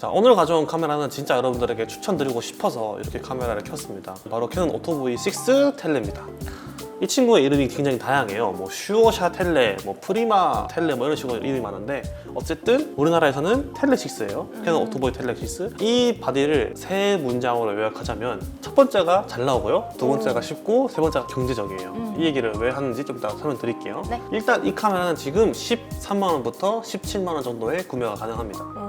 자 오늘 가져온 카메라는 진짜 여러분들에게 추천드리고 싶어서 이렇게 카메라를 켰습니다. 바로 캐논 오토보이 6 텔레입니다. 이 친구의 이름이 굉장히 다양해요. 뭐 슈어샤 텔레, 뭐 프리마 텔레 뭐 이런 식으로 이름이 많은데 어쨌든 우리나라에서는 텔레 6예요. 캐논 오토보이 텔레 6. 이 바디를 세 문장으로 요약하자면 첫 번째가 잘 나오고요. 두 번째가 쉽고 세 번째가 경제적이에요. 음. 이 얘기를 왜 하는지 좀 이따 설명드릴게요. 네. 일단 이 카메라는 지금 13만 원부터 17만 원 정도에 구매가 가능합니다.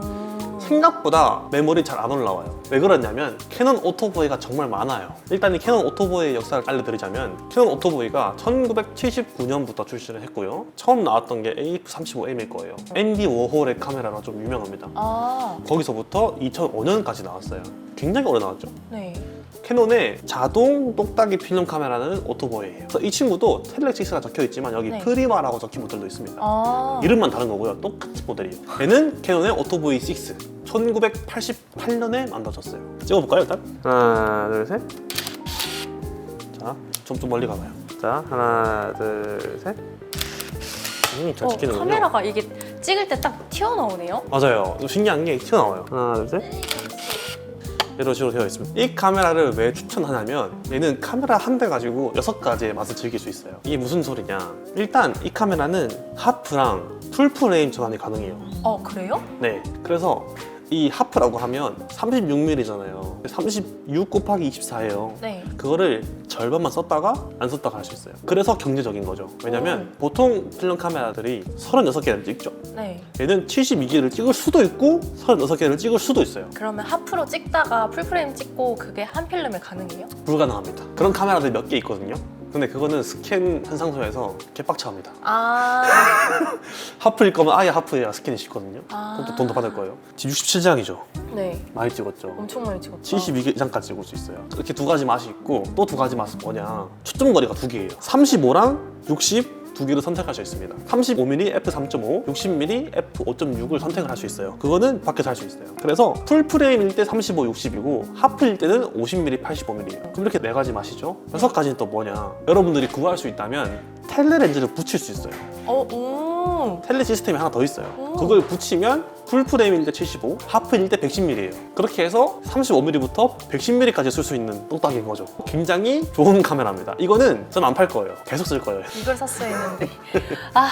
음. 생각보다 메모리 잘 안 올라와요. 왜 그러냐면 캐논 오토보이가 정말 많아요. 일단 이 캐논 오토보이의 역사를 알려드리자면 캐논 오토보이가 1979년부터 출시를 했고요. 처음 나왔던 게 AF35M일 거예요. 앤디 워홀의 카메라로 좀 유명합니다. 아, 거기서부터 2005년까지 나왔어요. 굉장히 오래 나왔죠. 네. 캐논의 자동 똑딱이 필름 카메라는 오토보이예요. 그래서 이 친구도 텔레6가 적혀 있지만 여기 네. 프리마라고 적힌 모델도 있습니다. 아, 이름만 다른 거고요. 똑같은 모델이에요. 얘는 캐논의 오토보이 6. 1988년에 만들어졌어요. 찍어볼까요, 일단? 하나, 둘, 셋. 자, 좀, 좀 멀리 가봐요. 자, 하나, 둘, 셋. 음, 잘 어, 찍히는군요. 카메라가 이게 찍을 때 딱 튀어나오네요. 맞아요. 좀 신기한 게 튀어나와요. 하나, 둘, 셋. 이런 식으로 되어 있습니다. 이 카메라를 왜 추천하냐면 얘는 카메라 한 대 가지고 여섯 가지의 맛을 즐길 수 있어요. 이게 무슨 소리냐? 일단 이 카메라는 하프랑 풀프레임 전환이 가능해요. 어, 그래요? 네. 그래서 이 하프라고 하면 36mm잖아요. 36 곱하기 24예요. 네. 그거를 절반만 썼다가 안 썼다가 할 수 있어요. 그래서 경제적인 거죠. 왜냐면 음. 보통 필름 카메라들이 36개를 찍죠. 네. 얘는 72개를 찍을 수도 있고 36개를 찍을 수도 있어요. 그러면 하프로 찍다가 풀프레임 찍고 그게 한 필름에 가능해요? 불가능합니다. 그런 카메라들이 몇개 있거든요. 근데 그거는 스캔 현상소에서 개빡쳐합니다. 아, 하프일 거면 아예 하프해야 스캔이 쉽거든요. 아. 그럼 또 돈도 받을 거예요. 지금 67장이죠. 네. 많이 찍었죠. 엄청 많이 찍었다. 72개 이상까지 찍을 수 있어요. 이렇게 두 가지 맛이 있고 또 두 가지 맛은 뭐냐? 초점 거리가 두 개예요. 35랑 60. 두 개를 선택할 수 있습니다. 35mm f3.5, 60mm f5.6을 선택을 할 수 있어요. 그거는 밖에서 할 수 있어요. 그래서 풀프레임일 때 35, 60이고 하프일 때는 50mm, 85mm예요. 그럼 이렇게 네 가지 맛이죠. 여섯 가지는 또 뭐냐? 여러분들이 구할 수 있다면 텔레 렌즈를 붙일 수 있어요. 어, 오. 텔레 시스템이 하나 더 있어요. 오. 그걸 붙이면 풀프레임일 때 75, 하프일 때 110mm예요. 그렇게 해서 35mm부터 110mm까지 쓸 수 있는 똑딱인 거죠. 굉장히 좋은 카메라입니다. 이거는 저는 안 팔 거예요. 계속 쓸 거예요. 이걸 샀어야 했는데. 아,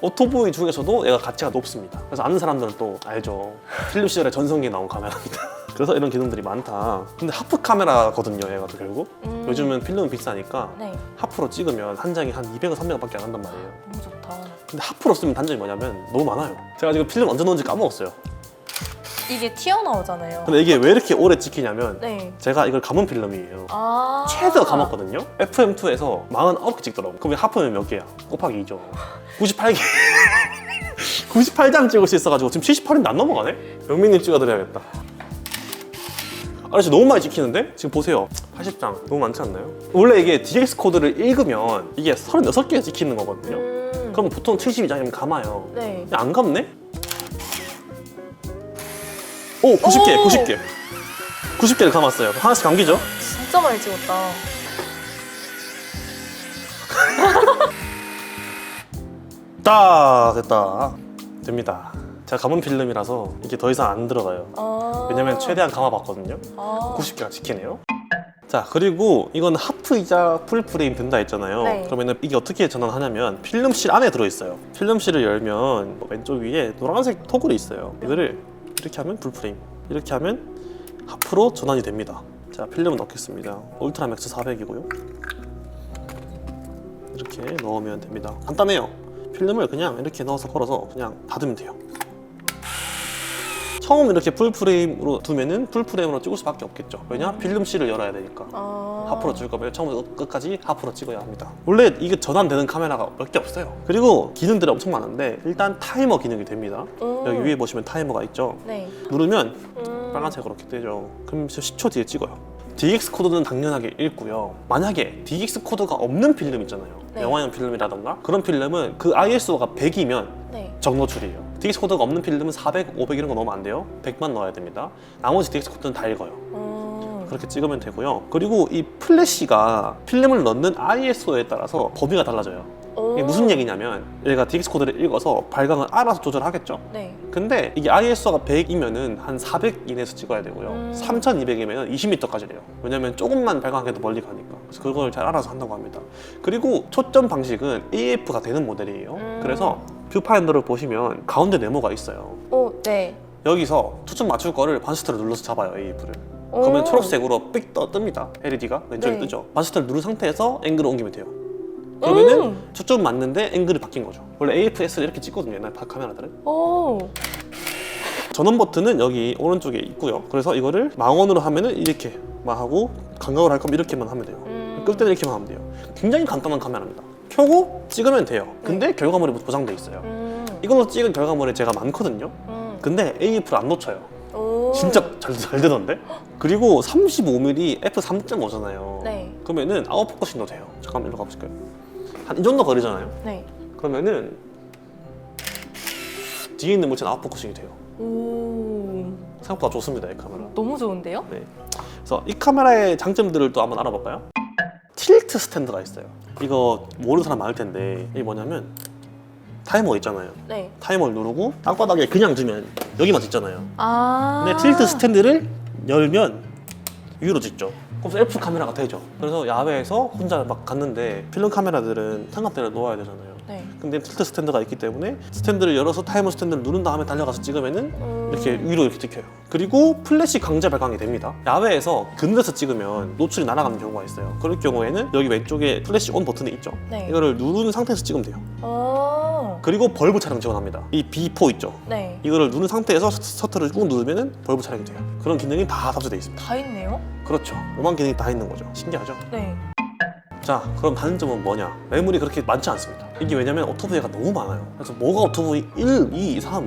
오토보이 중에서도 얘가 가치가 높습니다. 그래서 아는 사람들은 또 알죠. 필립 시절에 전성기에 나온 카메라입니다. 그래서 이런 기능들이 많다. 근데 하프 카메라거든요, 얘가 또 결국. 음. 요즘은 필름은 비싸니까 네. 하프로 찍으면 한 장이 한 200원, 300원밖에 안 한단 말이에요. 너무 좋다. 근데 하프로 쓰면 단점이 뭐냐면 너무 많아요. 제가 지금 필름 언제 넣은지 까먹었어요. 이게 튀어나오잖아요. 근데 이게 왜 이렇게 오래 찍히냐면 네. 제가 이걸 감은 필름이에요. 아. 최대로 감았거든요. FM2에서 49개 찍더라고. 그럼 하프면 몇 개야? 곱하기 2죠. 98개. 98장 찍을 수 있어가지고 지금 78인데 안 넘어가네? 영민님 찍어드려야겠다. 아저씨 너무 많이 찍히는데? 지금 보세요. 80장. 너무 많지 않나요? 원래 이게 DX 코드를 읽으면 이게 36개 찍히는 거거든요. 음. 그럼 보통 72장이면 감아요. 네. 야, 안 감네? 오, 90개, 오! 90개. 90개를 감았어요. 하나씩 감기죠? 진짜 많이 찍었다. 딱 됐다. 됩니다. 제가 감은 필름이라서 이게 더 이상 안 들어가요. 아. 왜냐면 최대한 감아봤거든요. 아. 90개가 지키네요. 자 그리고 이건 하프이자 풀프레임 된다 했잖아요. 네. 그러면 이게 어떻게 전환하냐면 필름실 안에 들어있어요. 필름실을 열면 왼쪽 위에 노란색 토글이 있어요. 이거를 이렇게 하면 풀프레임, 이렇게 하면 하프로 전환이 됩니다. 자 필름을 넣겠습니다. 울트라맥스 400이고요. 이렇게 넣으면 됩니다. 간단해요. 필름을 그냥 이렇게 넣어서 걸어서 그냥 닫으면 돼요. 처음 이렇게 풀프레임으로 두면은 풀프레임으로 찍을 수밖에 없겠죠. 왜냐? 필름실을 열어야 되니까. 아. 하프로 찍을 거면 처음부터 끝까지 하프로 찍어야 합니다. 원래 이게 전환되는 카메라가 몇 개 없어요. 그리고 기능들이 엄청 많은데 일단 타이머 기능이 됩니다. 음. 여기 위에 보시면 타이머가 있죠. 네. 누르면 음. 빨간색으로 이렇게 뜨죠. 그럼 10초 뒤에 찍어요. DX 코드는 당연하게 읽고요. 만약에 DX 코드가 없는 필름 있잖아요. 네. 영화용 필름이라던가 그런 필름은 그 ISO가 100이면 네. 정노출이에요. DX 코드가 없는 필름은 400, 500 이런 거 넣으면 안 돼요. 100만 넣어야 됩니다. 나머지 DX 코드는 다 읽어요. 음. 그렇게 찍으면 되고요. 그리고 이 플래시가 필름을 넣는 ISO에 따라서 범위가 달라져요. 오. 이게 무슨 얘기냐면 얘가 DX 코드를 읽어서 발광을 알아서 조절하겠죠. 네. 근데 이게 ISO가 100이면은 한 400 이내에서 찍어야 되고요. 음. 3200이면 20m까지래요. 왜냐면 조금만 발광해도 멀리 가니까. 그래서 그걸 잘 알아서 한다고 합니다. 그리고 초점 방식은 AF가 되는 모델이에요. 음. 그래서 뷰파인더를 보시면 가운데 네모가 있어요. 오, 네. 여기서 초점 맞출 거를 반스터를 눌러서 잡아요, AF를. 오. 그러면 초록색으로 삑 떠 뜹니다. LED가 왼쪽에 네. 뜨죠. 반스터를 누른 상태에서 앵글을 옮기면 돼요. 그러면은 음. 초점 맞는데 앵글이 바뀐 거죠. 원래 AFS를 이렇게 찍거든요, 옛날 바- 카메라들은. 오. 전원 버튼은 여기 오른쪽에 있고요. 그래서 이거를 망원으로 하면은 이렇게 만 하고 감각을 할 거면 이렇게만 하면 돼요. 음. 끌 때는 이렇게만 하면 돼요. 굉장히 간단한 카메라입니다. 켜고 찍으면 돼요. 근데 결과물이 보장돼 있어요. 음. 이걸로 찍은 결과물이 제가 많거든요. 음. 근데 AF를 안 놓쳐요. 오. 진짜 잘, 잘 되던데? 그리고 35mm f3.5잖아요. 네. 그러면은 아웃포커싱도 돼요. 잠깐만 일로 가보실까요? 한 이 정도 거리잖아요. 네. 그러면은 뒤에 있는 물체는 아웃포커싱이 돼요. 오. 생각보다 좋습니다, 이 카메라. 너무 좋은데요? 네. 그래서 이 카메라의 장점들을 또 한번 알아볼까요? 틸트 스탠드가 있어요. 이거 모르는 사람 많을 텐데 이게 뭐냐면 타이머 있잖아요. 네. 타이머를 누르고 땅바닥에 그냥 두면 여기만 찍잖아요. 아. 근데 틸트 스탠드를 열면 위로 찍죠. 그래서 F 카메라가 되죠. 그래서 야외에서 혼자 막 갔는데 필름 카메라들은 삼각대를 놓아야 되잖아요. 네. 근데 틸트 스탠드가 있기 때문에 스탠드를 열어서 타이머 스탠드를 누른 다음에 달려가서 찍으면은 음. 이렇게 위로 이렇게 찍혀요. 그리고 플래시 강제 발광이 됩니다. 야외에서 그늘에서 찍으면 노출이 날아가는 경우가 있어요. 그럴 경우에는 여기 왼쪽에 플래시 온 버튼이 있죠. 네. 이거를 누른 상태에서 찍으면 돼요. 오. 그리고 벌브 촬영 지원합니다. 이 B4 있죠. 네. 이거를 누른 상태에서 셔- 셔터를 꾹 누르면은 벌브 촬영이 돼요. 그런 기능이 다 탑재되어 있습니다. 다 있네요? 그렇죠. 요만 기능이 다 있는 거죠. 신기하죠? 네. 자, 그럼 단점은 뭐냐? 매물이 그렇게 많지 않습니다. 이게 왜냐면 오토브이가 너무 많아요. 그래서 뭐가 오토브이 1, 2, 3,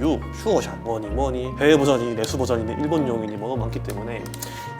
5, 6, 슈어샷, 뭐니 뭐니 해외 버전이니 내수 버전이니 일본 용이니 뭐가 많기 때문에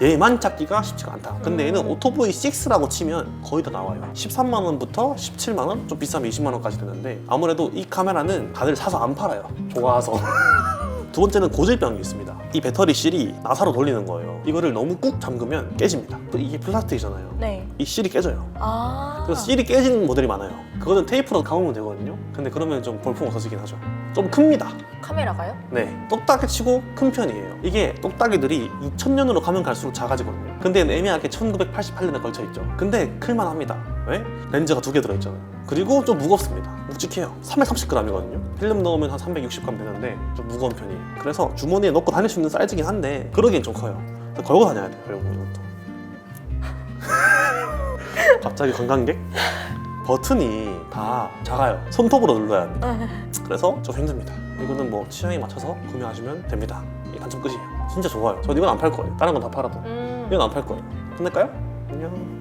얘만 찾기가 쉽지가 않다. 근데 얘는 음. 오토브이 6라고 치면 거의 다 나와요. 13만 원부터 17만 원, 좀 비싸면 20만 원까지 되는데 아무래도 이 카메라는 다들 사서 안 팔아요. 좋아서. 두 번째는 고질병이 있습니다. 이 배터리 실이 나사로 돌리는 거예요. 이거를 너무 꾹 잠그면 깨집니다. 이게 플라스틱이잖아요. 네. 이 실이 깨져요. 아. 그래서 실이 깨지는 모델이 많아요. 그거는 테이프로 감으면 되거든요. 근데 그러면 좀 볼품 없어지긴 하죠. 좀 큽니다. 카메라가요? 네. 똑딱이 치고 큰 편이에요. 이게 똑딱이들이 2000년으로 가면 갈수록 작아지거든요. 근데 애매하게 1988년에 걸쳐 있죠. 근데 클만합니다. 왜? 렌즈가 두 개 들어있잖아요. 그리고 좀 무겁습니다. 묵직해요. 330g이거든요. 필름 넣으면 한 360g 되는데 좀 무거운 편이에요. 그래서 주머니에 넣고 다닐 수 있는 사이즈긴 한데 그러기엔 좀 커요. 걸고 다녀야 돼요. 결국 이것도. 갑자기 관광객? 버튼이 다 작아요. 손톱으로 눌러야 합니다. 그래서 좀 힘듭니다. 이거는 뭐 취향에 맞춰서 구매하시면 됩니다. 이 단점 끝이에요. 진짜 좋아요. 저 이건 안 팔 거예요. 다른 건 다 팔아도. 음. 이건 안 팔 거예요. 끝낼까요? 안녕.